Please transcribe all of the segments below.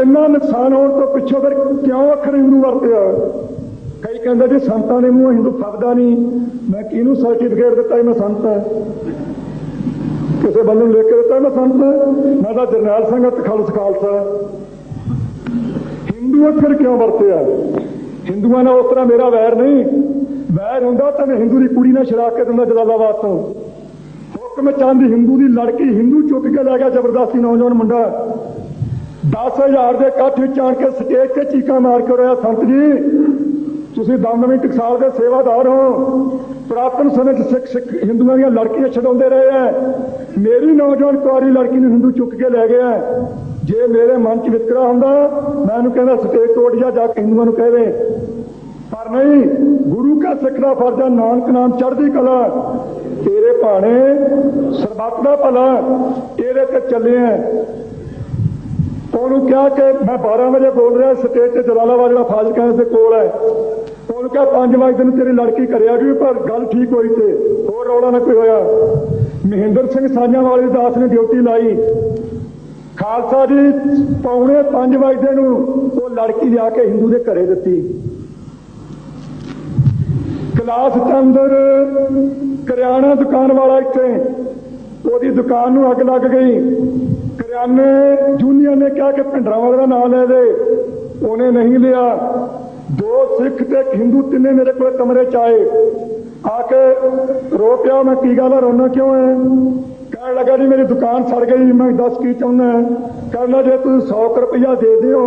ਇੰਨਾ ਨੁਕਸਾਨ ਹੋਣ ਤੋਂ ਪਿੱਛੋਂ ਫਿਰ ਕਿਉਂ ਅੱਖਰ ਹਿੰਦੂ ਵਰਤਿਆ ਕਈ ਕਹਿੰਦੇ ਜੀ ਸੰਤਾਂ ਦੇ ਮੂੰਹ ਹਿੰਦੂ ਫੱਬਦਾ ਨਹੀਂ ਮੈਂ ਕਿਹਨੂੰ ਸਰਟੀਫਿਕੇਟ ਦਿੱਤਾ ਜੀ ਮੈਂ ਸੰਤ ਹਾਂ? ਕਿਸੇ ਬੰਦੇ ਨੂੰ ਲਿਖ ਕੇ ਦਿੱਤਾ ਮੈਂ ਸੰਤ ਮੈਂ ਤਾਂ ਜਰਨੈਲ ਸਿੰਘ ਅਤੇ ਖਾਲਸਾ ਹਿੰਦੂ ਅੱਖਰ ਕਿਉਂ ਵਰਤਿਆ ਹਿੰਦੂਆਂ ਨਾਲ ਉਸ ਤਰ੍ਹਾਂ ਮੇਰਾ ਵੈਰ ਨਹੀਂ। ਵੈਰ ਹੁੰਦਾ ਤਾਂ ਮੈਂ ਹਿੰਦੂ ਦੀ ਕੁੜੀ ਨਾਲ ਸ਼ਰਾਕ ਕੇ ਦਿੰਦਾ ਜਲਾਲਾਬਾਦ ਤੋਂ। ਹੁਕਮ ਚੰਦ ਹਿੰਦੂ ਦੀ ਲੜਕੀ ਹਿੰਦੂ ਚੁੱਕ ਕੇ ਲੈ ਗਿਆ ਜ਼ਬਰਦਸਤੀ ਨੌਜਵਾਨ ਮੁੰਡਾ। 10000 ਦੇ ਇਕੱਠ ਵਿੱਚ ਆਣ ਕੇ ਸਟੇਜ ਤੇ ਚੀਕਾਂ ਮਾਰ ਕੇ ਰਿਹਾ ਸੰਤ ਜੀ, ਤੁਸੀਂ ਦਮਦਮੀ ਟਕਸਾਲ ਦੇ ਸੇਵਾਦਾਰ ਹੋ। ਪ੍ਰਾਤਨ ਸਮੇਂ 'ਚ ਸਿੱਖ ਸਿੱਖ ਹਿੰਦੂਆਂ ਦੀਆਂ ਲੜਕੀਆਂ ਛਡਾਉਂਦੇ ਰਹੇ ਐ। ਮੇਰੀ ਨੌਜਵਾਨ ਕੁਆਰੀ ਲੜਕੀ ਨੂੰ ਹਿੰਦੂ ਚੁੱਕ ਕੇ ਲੈ ਗਿਆ ਜੇ ਮੇਰੇ ਮਨ 'ਚ ਵਿਤਕਰਾ ਹੁੰਦਾ, ਮੈਂ ਉਹਨੂੰ ਕਹਿੰਦਾ, ਸਟੇਜ ਤੋੜ ਜਾ ਜਾ ਕੇ ਹਿੰਦੂਆਂ ਨੂੰ ਕਹਵੇ ਪਰ ਨਹੀਂ, ਗੁਰੂ ਕਾ ਸਿੱਖ ਦਾ ਫਰਜ਼ ਹੈ ਨਾਨਕ ਨਾਮ ਚੜ੍ਹਦੀ ਕਲਾ। ਤੇਰੇ ਭਾਣੇ ਸਰਬੱਤ ਦਾ ਭਲਾ, ਤੇਰੇ ਤੇ ਚੱਲੇ ਆ ਉਹਨੂੰ ਕਿਹਾ ਕਿ ਮੈਂ 12 ਵਜੇ ਬੋਲ ਰਿਹਾ, ਸਟੇਜ ਤੇ ਜਲਾਲਾਬਾਦ ਜਿਹੜਾ ਫਾਜ਼ਿਲਕਾ ਦੇ ਕੋਲ ਹੈ। ਉਹਨੂੰ ਕਿਹਾ 5 ਵਜੇ ਨੂੰ ਤੇਰੀ ਲੜਕੀ ਕਰਿਆ ਗਈ ਪਰ ਗੱਲ ਠੀਕ ਹੋਈ ਤੇ ਹੋਰ ਰੌਲਾ ਨਾ ਕੋਈ ਹੋਇਆ। ਮਹਿੰਦਰ ਸਿੰਘ ਸਾਂਝਾਂ ਦਾਸ ਨੇ ਡਿਊਟੀ ਲਾਈ। ਖਾਲਸਾ ਜੀ ਪੌਣੇ 5 ਵਜੇ ਨੂੰ ਉਹ ਲੜਕੀ ਲਿਆ ਕੇ ਹਿੰਦੂ ਦੇ ਘਰੇ ਦਿੱਤੀ। ਕਲਾਸ ਚੰਦਰ ਕਰਿਆਣਾ ਦੁਕਾਨ ਵਾਲਾ ਇੱਥੇ, ਉਹਦੀ ਦੁਕਾਨ ਨੂੰ ਅੱਗ ਲੱਗ ਗਈ। ਕਰਿਆਨੇ ਜੂਨੀਅਰ ਨੇ ਕਿਹਾ ਕਿ ਭਿੰਡਰਾਂ ਵਾਲੇ ਦਾ ਨਾਮ ਲੈ ਦੇ। ਉਹਨੇ ਨਹੀਂ ਲਿਆ। ਦੋ ਸਿੱਖ ਤੇ ਹਿੰਦੂ ਤਿੰਨੇ ਮੇਰੇ ਕੋਲ ਕਮਰੇ ਚ ਆਏ। ਆ ਕੇ ਰੋ ਪਿਆ, ਮੈਂ ਕੀ ਗੱਲ ਆ, ਰੋਣਾ ਕਿਉਂ ਹੈ ਕਹਿਣ ਲੱਗਾ ਜੀ, ਮੇਰੀ ਦੁਕਾਨ ਸੜ ਗਈ, ਮੈਂ ਦੱਸ ਕੀ ਚਾਹੁੰਦਾ ਕਹਿੰਦਾ ਜੇ ਤੁਸੀਂ 100 ਰੁਪਇਆ ਦੇ ਦਿਓ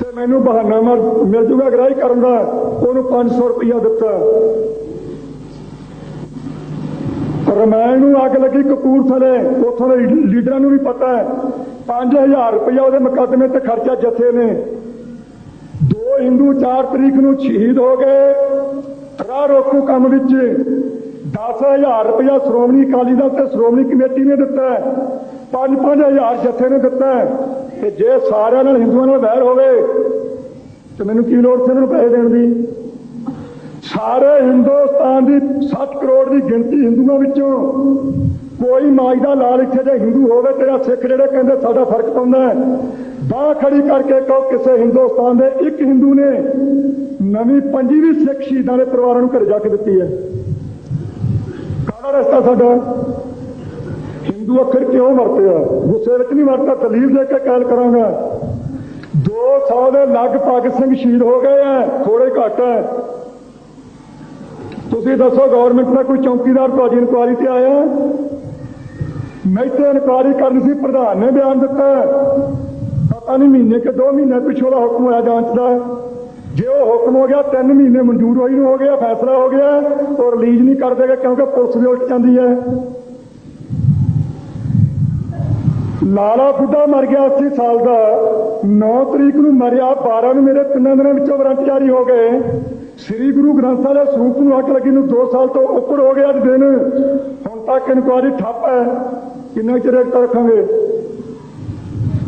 ਤੇ ਮੈਨੂੰ ਬਹਾਨਾ ਮਾਰ ਮਿਲ ਜੂਗਾ ਗ੍ਰਾਹੀ ਕਰਨ ਦਾ। ਉਹਨੂੰ 500 ਰੁਪਇਆ ਦਿੱਤਾ। ਰਮਾਇਣ ਨੂੰ ਅੱਗ ਲੱਗੀ ਕਪੂਰਥਲੇ। ਉੱਥੋਂ ਦੇ ਲੀਡਰਾਂ ਨੂੰ ਵੀ ਪਤਾ ਹੈ। 5000 ਰੁਪਇਆ ਉਹਦੇ ਮੁਕੱਦਮੇ ਤੇ ਖਰਚਾ ਜੱਥੇ ਨੇ। ਦੋ ਹਿੰਦੂ 4 ਤਰੀਕ ਨੂੰ ਸ਼ਹੀਦ ਹੋ ਗਏ। ਰਾਹ ਰੋਕੂ ਕੰਮ ਵਿੱਚ। 10000 ਰੁਪਇਆ ਸ਼੍ਰੋਮਣੀ ਅਕਾਲੀ ਦਲ ਤੇ ਸ਼੍ਰੋਮਣੀ ਕਮੇਟੀ ਨੇ ਦਿੱਤਾ ਹੈ। 5-5000 ਜੱਥੇ ਨੇ ਦਿੱਤਾ ਤੇ ਜੇ ਸਾਰਿਆਂ ਨਾਲ ਹਿੰਦੂਆਂ ਨਾਲ ਵੈਰ ਹੋਵੇ, ਤੇ ਮੈਨੂੰ ਕੀ ਲੋੜ ਸੀ ਇਹਨਾਂ ਨੂੰ ਪੈਸੇ ਦੇਣ ਦੀ? ਸਾਰੇ ਹਿੰਦੁਸਤਾਨ ਦੀ 60 ਕਰੋੜ ਦੀ ਗਿਣਤੀ ਹਿੰਦੂਆਂ ਵਿੱਚੋਂ। ਕੋਈ ਮਾਜ ਦਾ ਲਾਲ ਇੱਥੇ ਜੇ ਹਿੰਦੂ ਹੋਵੇ, ਤੇਰਾ ਸਿੱਖ ਜਿਹੜੇ ਕਹਿੰਦੇ ਸਾਡਾ ਫ਼ਰਕ ਪਾਉਂਦਾ ਬਾਹ ਖੜੀ ਕਰਕੇ ਕਹੋ ਕਿਸੇ ਹਿੰਦੁਸਤਾਨ ਦੇ ਇੱਕ ਹਿੰਦੂ ਨੇ ਨਵੀਂ ਪੰਜੀਵੀਂ ਸਿੱਖ ਸ਼ਹੀਦਾਂ ਦੇ ਪਰਿਵਾਰਾਂ ਨੂੰ ਘਰ ਜਾ ਕੇ ਦਿੱਤੀ ਹੈ। ਕਾਹਦਾ ਰਸਤਾ ਸਾਡਾ? ਹਿੰਦੂ ਅੱਖਰ ਕਿਉਂ ਵਰਤਿਆ? ਗੁੱਸੇ ਵਿੱਚ ਨਹੀਂ ਵਰਤਾ ਦਲੀਲ ਦੇ ਕੇ ਕਾਲ ਕਰਾਂਗਾ। 200 ਦੇ ਲਗਭਗ ਸਿੰਘ ਸ਼ਹੀਦ ਹੋ ਗਏ ਐ ਥੋੜੇ ਘੱਟ ਹੈ। ਤੁਸੀਂ ਦੱਸੋ ਗਵਰਨਮੈਂਟ ਦਾ ਕੋਈ ਚੌਕੀਦਾਰ ਤੁਹਾਡੀ ਇਨਕੁਆਰੀ ਤੇ ਆਇਆ ਮੈਂ ਤੇ ਇਨਕੁਆਰੀ ਕਰਨੀ ਸੀ, ਪ੍ਰਧਾਨ ਨੇ ਬਿਆਨ ਦਿੱਤਾ ਪਤਾ ਨਹੀਂ ਮਹੀਨੇ ਕਿ 2 ਮਹੀਨੇ ਪਿਛੋਂ ਦਾ ਹੁਕਮ ਹੋਇਆ ਜਾਂਚ ਦਾ। ਜੇ ਉਹ ਹੁਕਮ ਹੋ ਗਿਆ 3 ਮਹੀਨੇ ਮਨਜ਼ੂਰ ਹੋਈ ਨੂੰ ਹੋ ਗਿਆ, ਫੈਸਲਾ ਹੋ ਗਿਆ, ਉਹ ਰਿਲੀਜ਼ ਨਹੀਂ ਕਰ ਦੇਗਾ ਕਿਉਂਕਿ ਪੁਲਿਸ ਵੀ ਉਲਟ ਜਾਂਦੀ ਹੈ। ਲਾਲਾ ਬੁੱਢਾ ਮਰ ਗਿਆ 80 ਸਾਲ ਦਾ। 9 ਤਰੀਕ ਨੂੰ ਮਰਿਆ 12 ਨੂੰ ਮੇਰੇ ਤਿੰਨਾਂ ਦਿਨਾਂ ਵਿੱਚੋਂ ਵਾਰੰਟ ਜਾਰੀ ਹੋ ਗਏ। ਸ੍ਰੀ ਗੁਰੂ ਗ੍ਰੰਥ ਸਾਹਿਬ ਦੇ ਸਰੂਪ ਨੂੰ ਅੱਗ ਲੱਗੀ ਨੂੰ 2 ਸਾਲ ਤੋਂ ਉੱਪਰ ਹੋ ਗਿਆ ਅੱਜ ਦਿਨ। ਹੁਣ ਤੱਕ ਇਨਕੁਆਰੀ ਠੱਪ ਹੈ। ਕਿੰਨਾ ਚਿਰ ਤੱਕ ਰੱਖਾਂਗੇ?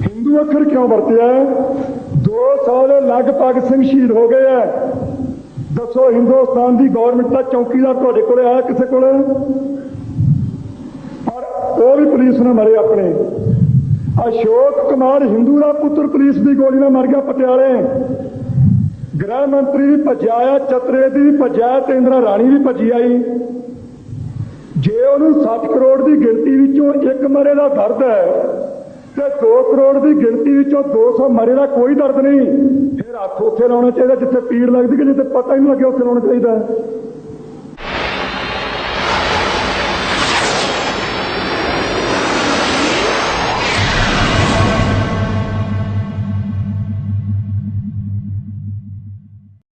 ਹਿੰਦੂ ਅੱਖਰ ਕਿਉਂ ਵਰਤਿਆ 200 ਸਾਲ ਲਗਭਗ ਸਿੰਘ ਸ਼ਹੀਦ ਹੋ ਗਏ ਐ ਦੱਸੋ ਹਿੰਦੁਸਤਾਨ ਦੀ ਗਵਰਨਮੈਂਟ ਦਾ ਚੌਕੀਦਾਰ ਤੁਹਾਡੇ ਕੋਲੇ ਆਇਆ ਕਿਸੇ ਕੋਲੇ? ਪਰ ਉਹ ਵੀ ਪੁਲਿਸ ਨੇ ਮਰੇ ਆਪਣੇ। ਅਸ਼ੋਕ ਕੁਮਾਰ ਹਿੰਦੂ ਦਾ ਪੁੱਤਰ ਪੁਲਿਸ ਦੀ ਗੋਲੀ ਨਾਲ ਮਰ ਗਿਆ ਪਟਿਆਲੇ। ਗ੍ਰਹਿ ਮੰਤਰੀ ਵੀ ਭੱਜਿਆ ਆ ਚਤਰੇ ਦੀ ਭੱਜਿਆ ਤੇ ਇੰਦਰਾ ਰਾਣੀ ਵੀ ਭੱਜੀ ਆਈ। ਜੇ ਉਹਨੂੰ 7 ਕਰੋੜ ਦੀ ਗਿਣਤੀ ਵਿੱਚੋਂ ਇੱਕ ਮਰੇ ਦਾ ਦਰਦ ਹੈ, ਤੇ 2 ਕਰੋੜ ਦੀ ਗਿਣਤੀ ਵਿੱਚੋਂ 200 ਮਰੇ ਦਾ ਕੋਈ ਦਰਦ ਨਹੀਂ। ਫਿਰ ਹੱਥ ਉੱਥੇ ਲਾਉਣਾ ਚਾਹੀਦਾ, ਜਿੱਥੇ ਪੀੜ ਲੱਗਦੀ ਕਿ ਜਿੱਥੇ ਪਤਾ ਹੀ ਨਹੀਂ ਲੱਗਿਆ ਉੱਥੇ ਲਾਉਣਾ ਚਾਹੀਦਾ।